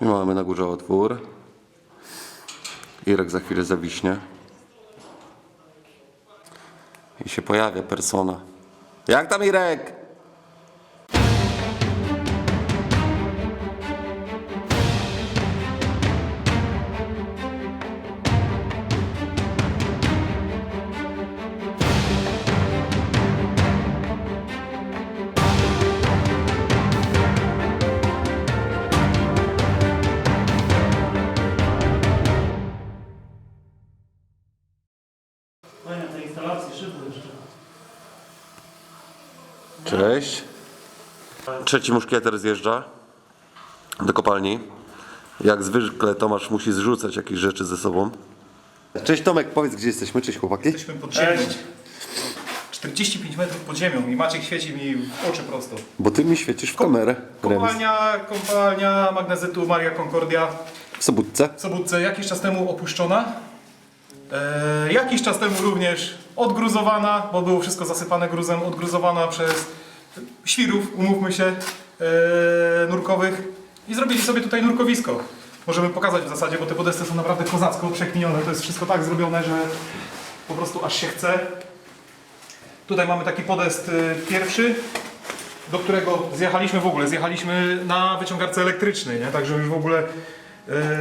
Mamy na górze otwór. Irek za chwilę zawiśnie. I się pojawia persona. Jak tam Irek? Jeszcze. Cześć. Trzeci muszkieter zjeżdża do kopalni. Jak zwykle Tomasz musi zrzucać jakieś rzeczy ze sobą. Cześć Tomek, powiedz gdzie jesteśmy. Cześć chłopaki. Jesteśmy pod ziemią. 45 metrów pod ziemią i Maciek świeci mi w oczy prosto. Bo ty mi świecisz w kamerę. Remis. Kopalnia, kopalnia magnezytu Maria Concordia W Sobótce. w Sobótce jakiś czas temu opuszczona. E, jakiś czas temu również odgruzowana, bo było wszystko zasypane gruzem, odgruzowana przez świrów, umówmy się, e, nurkowych i zrobili sobie tutaj nurkowisko. Możemy pokazać w zasadzie, bo te podesty są naprawdę kozacko przekminione. To jest wszystko tak zrobione, że po prostu aż się chce. Tutaj mamy taki podest y, pierwszy, do którego zjechaliśmy w ogóle. Zjechaliśmy na wyciągarce elektrycznej, nie? także już w ogóle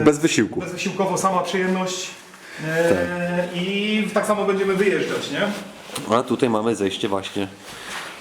y, Bez wysiłku. bezwysiłkowo sama przyjemność. E, I tak samo będziemy wyjeżdżać, nie? A tutaj mamy zejście właśnie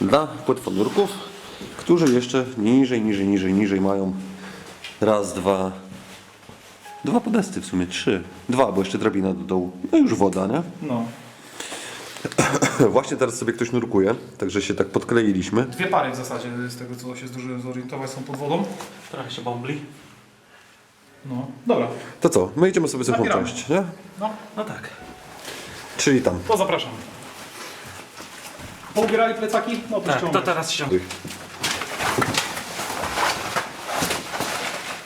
dla płetwonurków, którzy jeszcze niżej, niżej, niżej, niżej mają raz, dwa, dwa podesty w sumie, trzy. Dwa, bo jeszcze drabina do dołu. No już woda, nie? No. Właśnie teraz sobie ktoś nurkuje, także się tak podkleiliśmy. Dwie pary w zasadzie, z tego co się zdążyłem zorientować, są pod wodą. Trochę się bombli. No. Dobra, To co, my idziemy sobie Zabieramy. część, nie? no, No tak. Czyli tam. to zapraszam. Poubierali plecaki? No to Tak, to teraz ściągnę.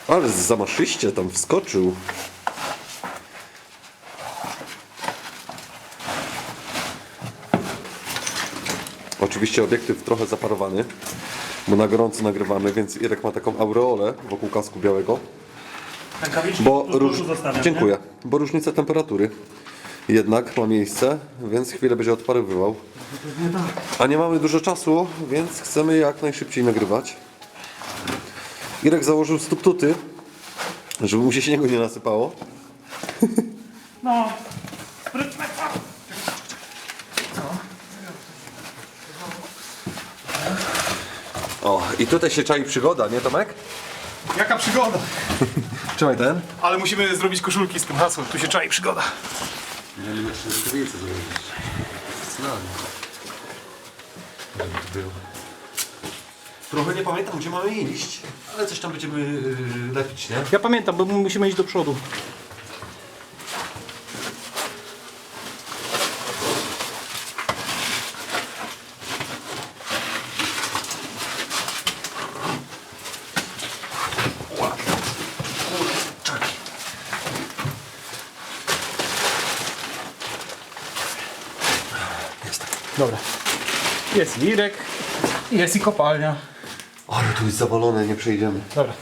Ale zamaszyście tam wskoczył. Oczywiście obiektyw trochę zaparowany, bo na gorąco nagrywamy, więc Irek ma taką aureolę wokół kasku białego. Rękawiczki Bo tu, róż... zostawiam, Dziękuję. Bo różnica temperatury jednak ma miejsce, więc chwilę będzie odparowywał. A nie mamy dużo czasu, więc chcemy jak najszybciej nagrywać. Irek założył stuptuty, żeby mu się śniegu nie nasypało. Nie? No. Sprytne? O, i tutaj się czai przygoda, nie Tomek? Jaka przygoda! Trzymaj ten. Ale musimy zrobić koszulki z tym hasłem, tu się czai przygoda. Trochę nie pamiętam, gdzie mamy iść, ale coś tam będziemy yy, lepić, nie? Ja pamiętam, bo musimy iść do przodu. Dobra. Jest wirek, jest i kopalnia. Ale tu jest zawalone, nie przejdziemy. Dobra.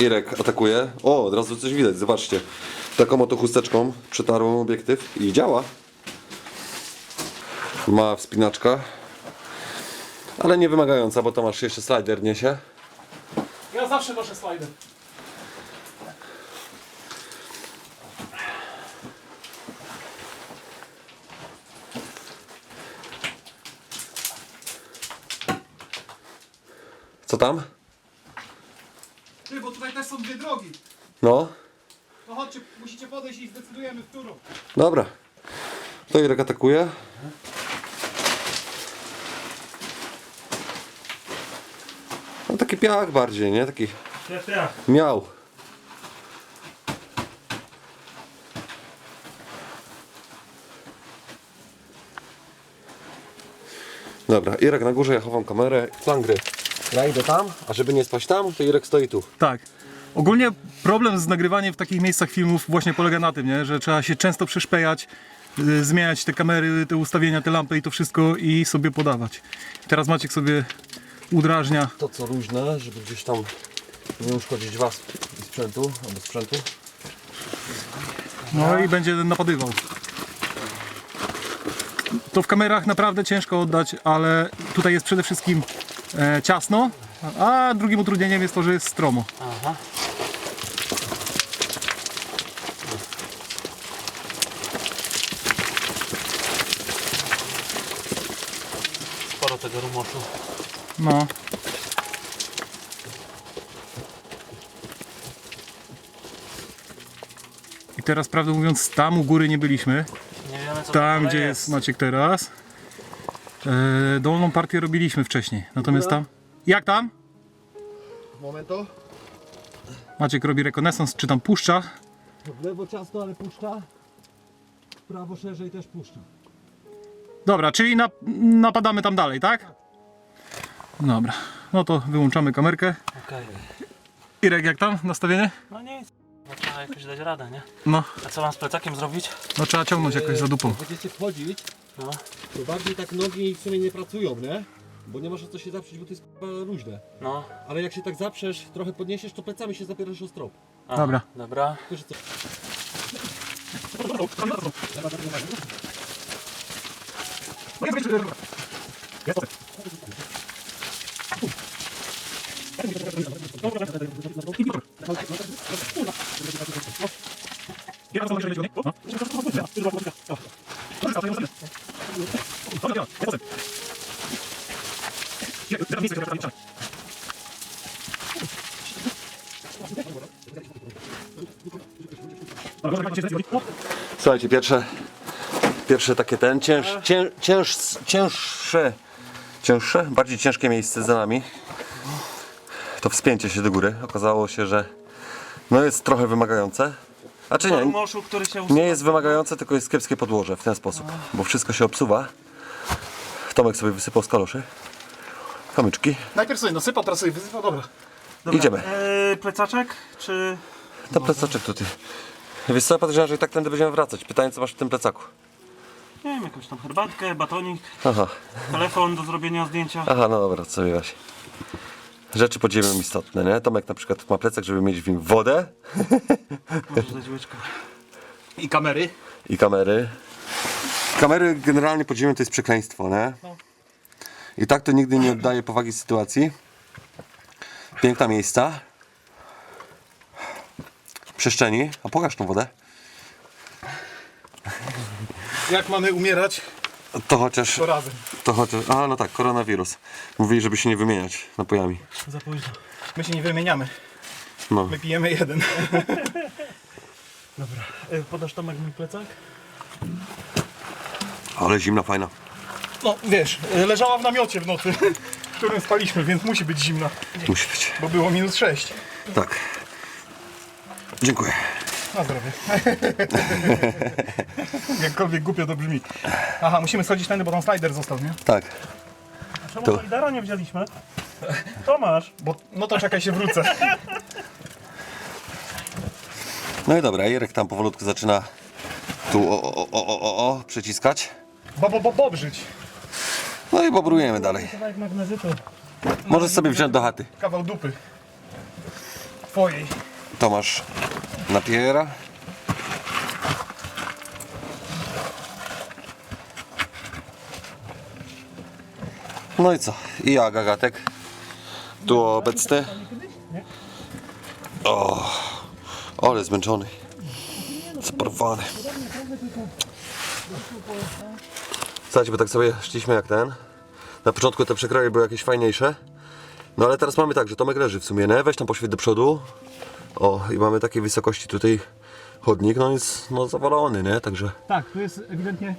Irek atakuje. O, od razu coś widać, zobaczcie. Taką oto chusteczką przetarł obiektyw i działa. Ma wspinaczka. Ale nie wymagająca, bo Tomasz jeszcze slider niesie. Ja zawsze noszę slajdy. Co tam? Ty, bo tutaj też są dwie drogi. No, No chodźcie, musicie podejść i zdecydujemy w którą. dobra. To Irek atakuje. No taki piach bardziej, nie? Taki miał. Dobra, Irek na górze, ja chowam kamerę. Flangry. Ja idę tam, a żeby nie spać tam, to Irek stoi tu. Tak. Ogólnie problem z nagrywaniem w takich miejscach filmów właśnie polega na tym, nie? że trzeba się często przeszpejać, y, zmieniać te kamery, te ustawienia, te lampy i to wszystko i sobie podawać. Teraz Maciek sobie udrażnia. To co luźne, żeby gdzieś tam Nie uszkodzić was i sprzętu, albo sprzętu. No i będzie napadywał. To w kamerach naprawdę ciężko oddać, ale tutaj jest przede wszystkim e, ciasno, a drugim utrudnieniem jest to, że jest stromo. Aha. Sporo tego rumoszu. No. I teraz prawdę mówiąc, tam u góry nie byliśmy. Nie wiemy co Tam, gdzie jest Maciek teraz. E, dolną partię robiliśmy wcześniej. Natomiast tam. Jak tam? Momento. Maciek robi rekonesans, czy tam puszcza. W lewo ciasno, ale puszcza. W prawo szerzej też puszcza. Dobra, czyli na, napadamy tam dalej, tak? Dobra. No to wyłączamy kamerkę. Okej. Irek, jak tam nastawienie? No nic. No trzeba jakoś dać radę, nie? No, A co mam z plecakiem zrobić? no trzeba ciągnąć jakoś za dupą. Będziecie wchodzić, No. to bardziej tak nogi w sumie nie pracują, nie? Bo nie masz o co się zaprzeć, bo to jest luźne. No. Ale jak się tak zaprzesz, trochę podniesiesz, to plecami się zapierasz o strop. Aha, Dobra. Dobra. Że co? Słuchajcie, pierwsze, pierwsze takie ten, cięż, cięż, cięż, cięższe, cięższe, bardziej ciężkie miejsce za nami. To wspięcie się do góry. Okazało się, że no jest trochę wymagające. A czy nie, Rumoszu, który się usuwa. nie jest wymagające, tylko jest kiepskie podłoże w ten sposób, bo wszystko się obsuwa. Tomek sobie wysypał z kaloszy. Kamyczki. Najpierw sobie nasypał, teraz sobie wysypał, dobra. Idziemy. Eee, plecaczek? Czy... To plecaczek tutaj. Wiesz co, podejrzewam, że i tak tędy będziemy wracać. Pytanie, co masz w tym plecaku? Nie wiem, jakąś tam herbatkę, batonik, Aha, telefon do zrobienia zdjęcia. aha, no dobra, co właśnie. Rzeczy pod ziemią istotne, nie? Tomek na przykład ma plecak, żeby mieć w nim wodę Możesz dać. I kamery. i kamery. Kamery generalnie pod ziemią to jest przekleństwo, nie? I tak to nigdy nie oddaje powagi sytuacji. Piękna miejsca. Przestrzeni. A pokaż tą wodę. Jak mamy umierać, To chociaż, to razem. to chociaż, a no tak, koronawirus. Mówili, żeby się nie wymieniać napojami. Za późno. My się nie wymieniamy. No. My pijemy jeden. Dobra. E, podasz Tomek mój plecak? Ale zimna, fajna. No wiesz, leżała w namiocie w nocy, w którym spaliśmy, więc musi być zimna, Musi być. bo było minus 6. Tak. Dziękuję. Na zdrowie. Jakkolwiek głupio to brzmi. Aha, musimy schodzić tędy, bo tam slider został, nie? Tak. Czemu Solidara nie wzięliśmy? Tomasz! Bo, no to czekaj się wrócę. No i dobra, Jerek tam powolutku zaczyna tu o, o, o, o, o, o przyciskać. Bo, bo, bo, bobrzyć. No i bobrujemy dalej. Kawałek magnezytu. Możesz sobie wziąć do chaty. Kawał dupy. Twojej. Tomasz napiera. No i co? I ja, Gagatek. Tu obecny. O, ale zmęczony. Sporwany. Słuchajcie, bo tak sobie szliśmy jak ten. Na początku te przekroje były jakieś fajniejsze. No ale teraz mamy tak, że Tomek leży w sumie, nie? Weź tam poświeć do przodu. O, i mamy takiej wysokości tutaj chodnik, no jest no zawalony, nie? Także, Tak, to jest ewidentnie...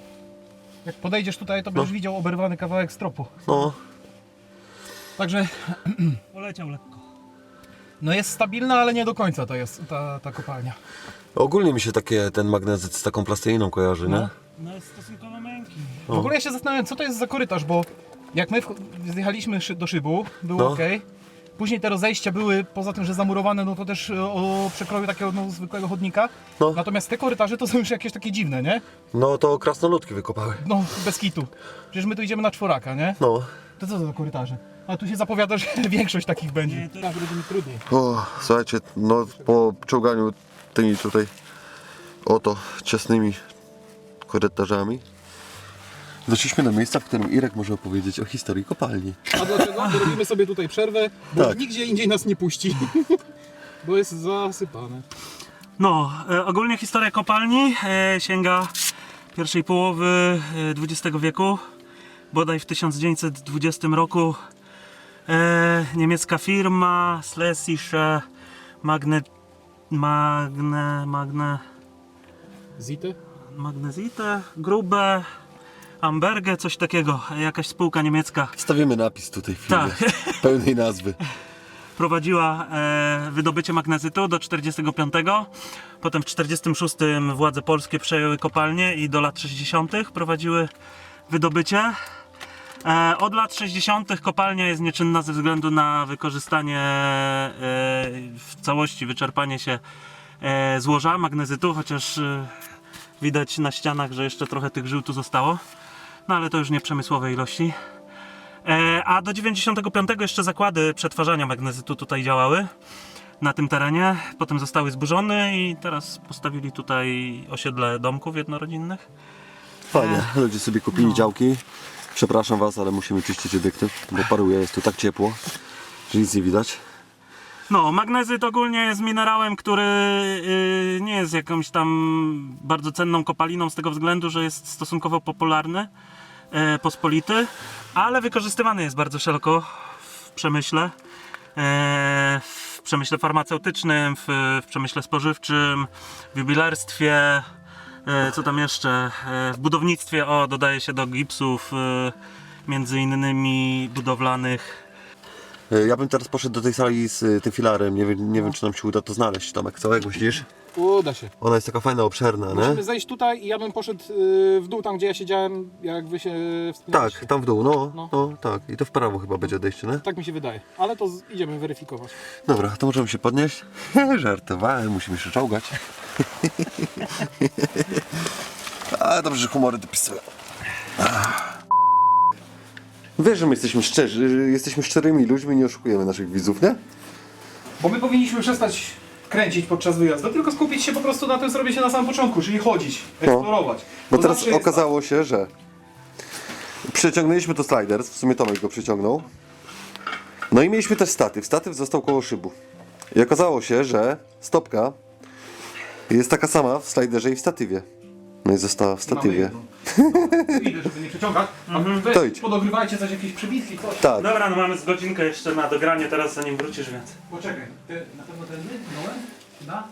Jak podejdziesz tutaj, to będziesz widział oberwany kawałek stropu. no, Także, Poleciał lekko. no jest stabilna, ale nie do końca to jest ta, ta kopalnia. ogólnie mi się takie, ten magnezyt z taką plasteliną kojarzy, nie? No jest stosunkowo miękki. W ogóle ja się zastanawiam, co to jest za korytarz, bo jak my szy- do szybu, było No. ok. Później te rozejścia były, poza tym, że zamurowane, no to też e, o przekroju takiego no, zwykłego chodnika. No. Natomiast te korytarze to są już jakieś takie dziwne, nie? No to krasnoludki wykopały. No, bez kitu. Przecież my tu idziemy na czworaka, nie? No, To co to za korytarze? A tu się zapowiada, że większość takich będzie. Nie, to- Tak, będzie mi trudniej. O, słuchajcie, no po czołganiu tymi tutaj oto ciasnymi korytarzami doszliśmy do miejsca, w którym Irek może opowiedzieć o historii kopalni. A dlaczego? Bo robimy sobie tutaj przerwę, bo Tak. nigdzie indziej nas nie puści. bo jest zasypane. No, e, ogólnie historia kopalni e, sięga pierwszej połowy e, XX wieku. Bodaj w 1920 roku e, niemiecka firma Schlesische Magne, Magne, Magne, Zity? Magnesite, Grube, Amberge, coś takiego, jakaś spółka niemiecka Wstawimy napis tutaj w filmie, Tak. pełnej nazwy. prowadziła e, wydobycie magnezytu do 45. Potem w 46 władze polskie przejęły kopalnię i do lat 60. prowadziły wydobycie. E, od lat 60. kopalnia jest nieczynna ze względu na wykorzystanie e, w całości, wyczerpanie się e, złoża magnezytu, chociaż e, widać na ścianach, że jeszcze trochę tych żył tu zostało. No ale to już nie przemysłowe ilości. E, a do 95 jeszcze zakłady przetwarzania magnezytu tutaj działały na tym terenie. Potem zostały zburzone i teraz postawili tutaj osiedle domków jednorodzinnych. Fajnie, ludzie sobie kupili działki. Przepraszam was, ale musimy czyścić obiektyw, bo paruje, jest tu tak ciepło, że nic nie widać. No, magnezyt ogólnie jest minerałem, który y, nie jest jakąś tam bardzo cenną kopaliną z tego względu, że jest stosunkowo popularny, e, pospolity, ale wykorzystywany jest bardzo szeroko w przemyśle. e, W przemyśle farmaceutycznym, w, w przemyśle spożywczym, w jubilerstwie, e, co tam jeszcze, e, w budownictwie, o dodaje się do gipsów, e, między innymi budowlanych. E, Ja bym teraz poszedł do tej sali z e, tym filarem, nie wiem, nie wiem czy nam się uda to znaleźć, Tomek, co, jak myślisz? Uda się. Ona jest taka fajna, obszerna, nie? Musimy zejść tutaj i ja bym poszedł y, w dół, tam gdzie ja siedziałem, jak wy się wspinaliście. Tak, tam w dół, no, No. no, tak. I to w prawo chyba będzie odejście, nie? Tak mi się wydaje. Ale to z, idziemy weryfikować. Dobra, to możemy się podnieść. Żartowałem, musimy się czołgać. Ale dobrze, że humory dopisują. Wiesz, że my jesteśmy szczerzy, jesteśmy szczerymi ludźmi, nie oszukujemy naszych widzów, nie? Bo my powinniśmy przestać kręcić podczas wyjazdu, tylko skupić się po prostu na tym, co robi się na samym początku, czyli chodzić, eksplorować. Bo To teraz zawsze jest okazało się, że przeciągnęliśmy to sliders, w sumie Tomek go przyciągnął. No i mieliśmy też statyw. Statyw został koło szybu. I okazało się, że stopka jest taka sama w sliderze i w statywie. No i została w tak. Statywie. No, Idę, żeby nie przeciągać. A To idź. podogrywajcie coś, jakieś przebitki, coś. Tak. Dobra, no mamy z godzinkę jeszcze na dogranie teraz, zanim wrócisz, więc... Poczekaj, ty, na pewno ten nołem? Da?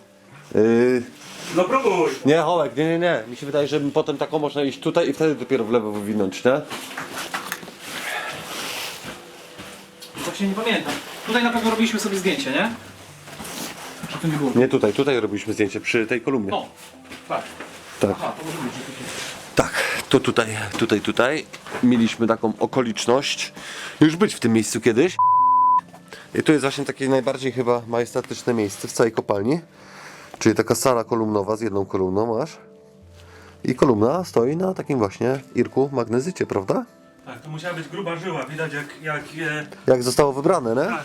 Yy, No próbuj! nie, Hołek, nie, nie, nie. Mi się wydaje, że potem taką można iść tutaj i wtedy dopiero w lewo wywinąć, nie? Właśnie nie pamiętam. Tutaj na pewno robiliśmy sobie zdjęcie, nie? Czy to nie było? Nie tutaj, tutaj robiliśmy zdjęcie przy tej kolumnie. No, tak. Tak. Tak, to tutaj, tutaj, tutaj mieliśmy taką okoliczność już być w tym miejscu kiedyś. I tu jest właśnie takie najbardziej chyba majestatyczne miejsce w całej kopalni. Czyli taka sala kolumnowa z jedną kolumną masz. I kolumna stoi na takim właśnie irku magnezycie, prawda? Tak, to musiała być gruba żyła, widać jak... jak e, Jak zostało wybrane, nie? tak.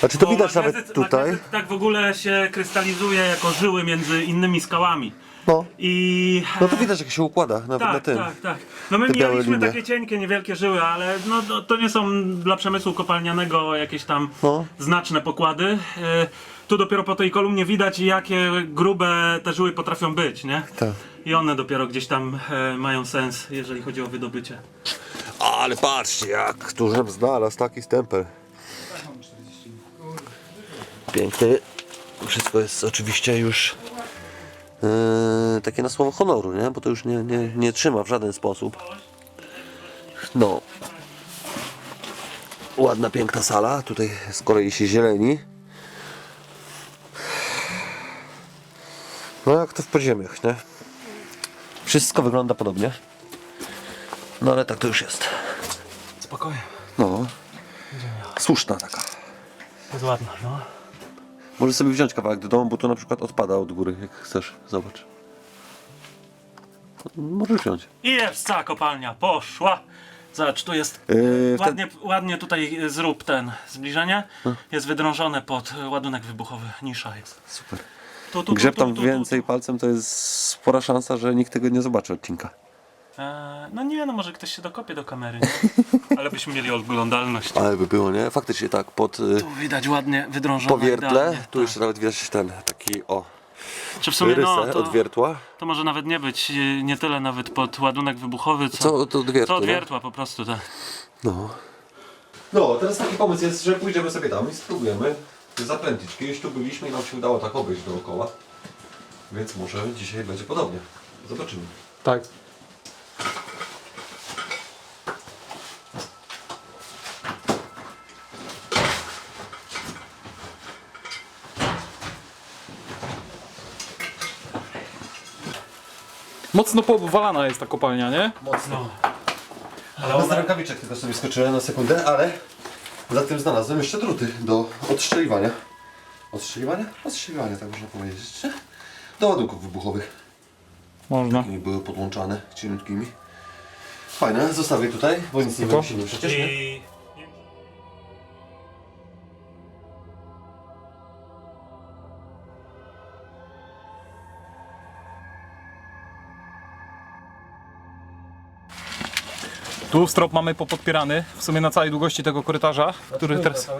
Znaczy to Bo widać magnezyt- nawet tutaj. magnezyt tak w ogóle się krystalizuje jako żyły między innymi skałami. No, I... no to widać jak się układa nawet na Tak, tym. tak, tak. No my mieliśmy takie cienkie, niewielkie żyły, ale no, no, to nie są dla przemysłu kopalnianego jakieś tam No. znaczne pokłady. E, Tu dopiero po tej kolumnie widać, jakie grube te żyły potrafią być, nie? Tak. I one dopiero gdzieś tam e, mają sens, jeżeli chodzi o wydobycie. Ale patrzcie, jak tu żem znalazł taki stempel. Piękny. Wszystko jest oczywiście już yy, takie na słowo honoru, nie? Bo to już nie, nie, nie trzyma w żaden sposób. No. Ładna, piękna sala. Tutaj z kolei się zieleni. No jak to w podziemiach, nie? Wszystko wygląda podobnie. No ale tak to już jest. Spokojnie. No. Słuszna taka. Jest ładna, no. Możesz sobie wziąć kawałek do domu, bo to na przykład odpada od góry, jak chcesz. Zobacz. Możesz wziąć. I jest cała kopalnia, poszła. Zobacz, tu jest Yy, ładnie, ładnie tutaj zrób ten zbliżenie. Jest wydrążone pod ładunek wybuchowy. Nisza jest. Super. Tu, tu, Grzeb tu, tu, tam tu, tu, więcej palcem, to jest spora szansa, że nikt tego nie zobaczy odcinka. Eee, no nie, no może ktoś się dokopie do kamery, nie? Ale byśmy mieli oglądalność. Ale by było, nie? Faktycznie tak, pod y, Tu widać ładnie wydrążone. powiertle, idealnie, tu tak. jeszcze nawet widać ten taki, o, Czy w sumie rysę no, to, od wiertła. to może nawet nie być y, nie tyle nawet pod ładunek wybuchowy, co, Co to od co wiertła, od nie? wiertła po prostu. Tak. No. No, teraz taki pomysł jest, że pójdziemy sobie tam i spróbujemy zapędzić. Kiedyś tu byliśmy i nam się udało tak obejść dookoła. Więc może dzisiaj będzie podobnie. Zobaczymy. Tak. Mocno poobwalana jest ta kopalnia, nie? Mocno. Ale Bez ona, rękawiczek tylko sobie skoczyłem na sekundę, ale za tym znalazłem jeszcze druty do odstrzeliwania. Odstrzeliwania? Odstrzeliwania, tak można powiedzieć. czy? Do ładunków wybuchowych. Można. I były podłączane cieniutkimi. Fajne, zostawię tutaj, bo nic nie wymyślimy przecież. Nie? I... Tu strop mamy popodpierany, w sumie na całej długości tego korytarza, który teraz...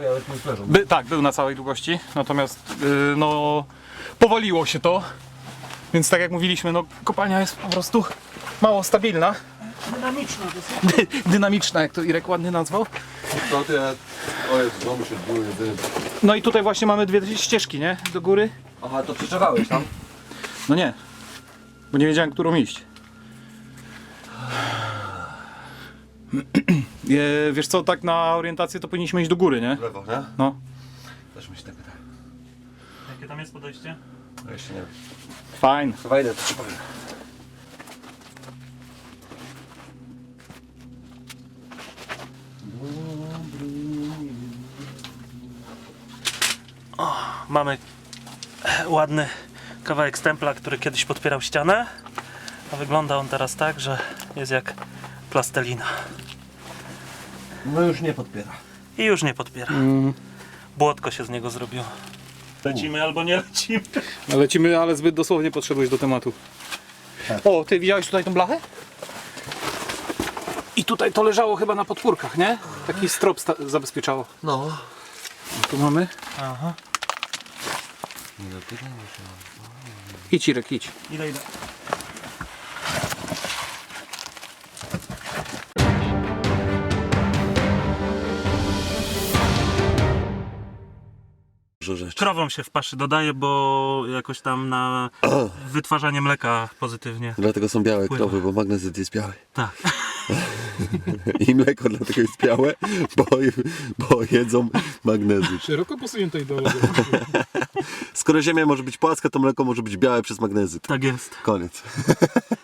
By, tak, był na całej długości, natomiast yy, no powaliło się to. Więc tak jak mówiliśmy, no kopalnia jest po prostu mało stabilna. Dynamiczna. Dy, dynamiczna, jak to Irek ładnie nazwał. No i tutaj właśnie mamy dwie ścieżki, nie? Do góry. Aha, to przeczekałeś tam? No nie, bo nie wiedziałem, którą iść. E, Wiesz co, tak na orientację to powinniśmy iść do góry, nie? W lewo, nie? No. Też mi się tak wydaje. Jakie tam jest podejście? No jeszcze nie wiem. Fajne. Chyba idę, to ci powiem. Mamy ładny kawałek stempla, który kiedyś podpierał ścianę. A wygląda on teraz tak, że jest jak plastelina. No już nie podpiera. I już nie podpiera. Błotko się z niego zrobiło. Lecimy albo nie lecimy. Lecimy, ale zbyt dosłownie podszedłeś do tematu. O, ty widziałeś tutaj tą blachę? I tutaj to leżało chyba na podpórkach, nie? Taki strop sta- zabezpieczało. No. Tu mamy. Aha. Idź Irek, idź. Ile idę? Dużo rzeczy. Krowom się w paszy dodaje, bo jakoś tam na wytwarzanie mleka pozytywnie. Dlatego są białe Pływa. krowy, bo magnezyt jest biały. Tak. I mleko dlatego jest białe, bo, bo jedzą magnezyt. Szeroko posunięta ideologia. Skoro ziemia może być płaska, to mleko może być białe przez magnezyt. Tak jest. Koniec.